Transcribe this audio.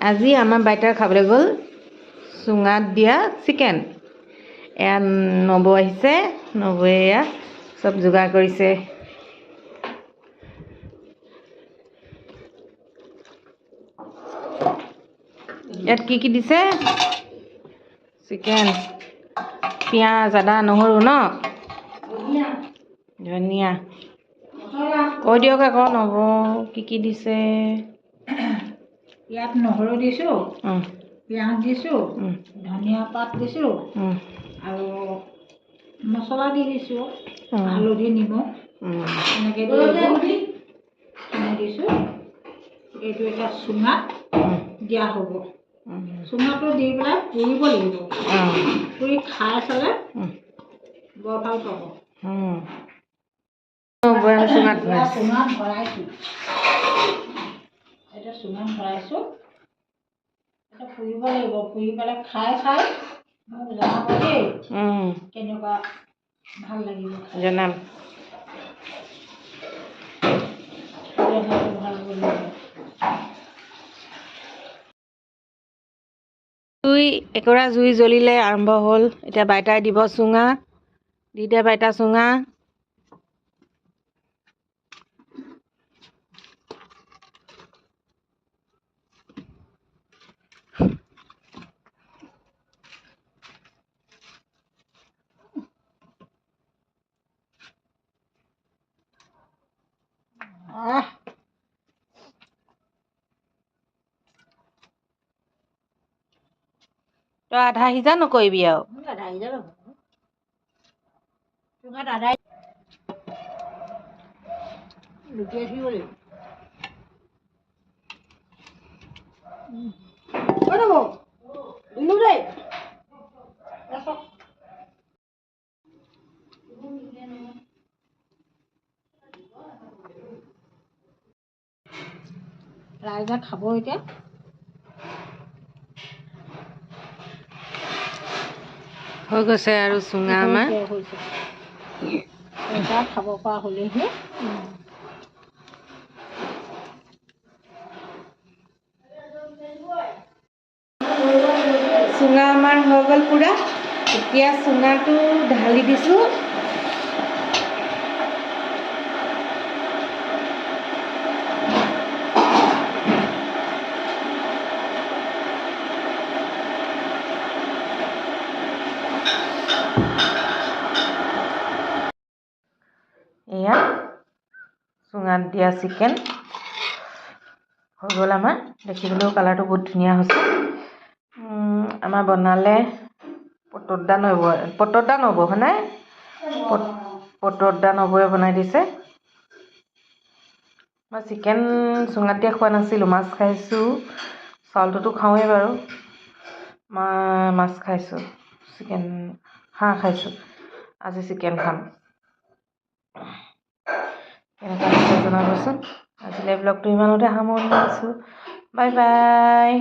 আজি আমাৰ বাইতাৰ খাবলৈ গ'ল চুঙাত দিয়া চিকেন। এয়া নবৌ আহিছে নবৌৱে এয়া চব যোগাৰ কৰিছে। ইয়াত কি কি দিছে? চিকেন পিঁয়াজ আদা নহৰু ন? ধনিয়া। কৈ দিয়ক আকৌ নবৌ কি কি দিছে? ইয়াত নহৰু দিছোঁ পিঁয়াজ দিছোঁ ধনিয়া পাত দিছোঁ আৰু মছলা দি দিছোঁ হালধি নিমখ। এনেকৈ দিছোঁ এইটো এতিয়া চুঙাত দিয়া হ'ব। চুঙাটো দি পেলাই পুৰিব লাগিব। পুৰি খাই চালে বৰ ভালো পাব। চুঙাত ভৰাইছে। চুঙাত ভৰাইছোঁ। এতিয়া এতিয়া পুৰিব লাগিব পুৰি পেলাই খাই চাই মোক জনাব দেই। কেনেকুৱা ভাল লাগিব। জনাম। ভাল জুই একেৰা জুই জ্বলিলে আৰম্ভ হ'ল। এতিয়া বাইতাই দিব চুঙা দি দে বাইতা চুঙা। তই আধা সিজা নকৰিবি আৰু মোক আদায় যাব চুঙাত আদায় লুটিয়াই থাকিব লাগিব কৈ যাব দিলোঁ দেই ৰাখক। ৰাইজে খাব এতিয়া হৈ গৈছে আৰু চুঙা আমাৰ। খাব পৰা হ'লেহি। চুঙা আমাৰ হৈ গ'ল পূৰা। এতিয়া চুঙাটো ঢালি দিছোঁ। চুঙাত দিয়া চিকেন। হৈ গ'ল আমাৰ। দেখিবলৈও কালাৰটো বহুত ধুনীয়া হৈছে। আমাৰ বনালে পটৰদা নবৌ পটৰদা নবৌ হয়নে? পট- পটৰদা নবৌয়ে বনাই দিছে। মই চিকেন চুঙাত দিয়া খোৱা নাছিলোঁ মাছ খাইছোঁ। চাউলটোতো খাওঁৱেই বাৰু। মই মাছ খাইছোঁ। চিকেন হাঁহ খাইছোঁ। আজি চিকেন খাম। কেনেকুৱা হৈছে জনাবচোন। আজিলৈ ব্লগটো ইমানতে সামৰণি মাৰিছোঁ। Bye bye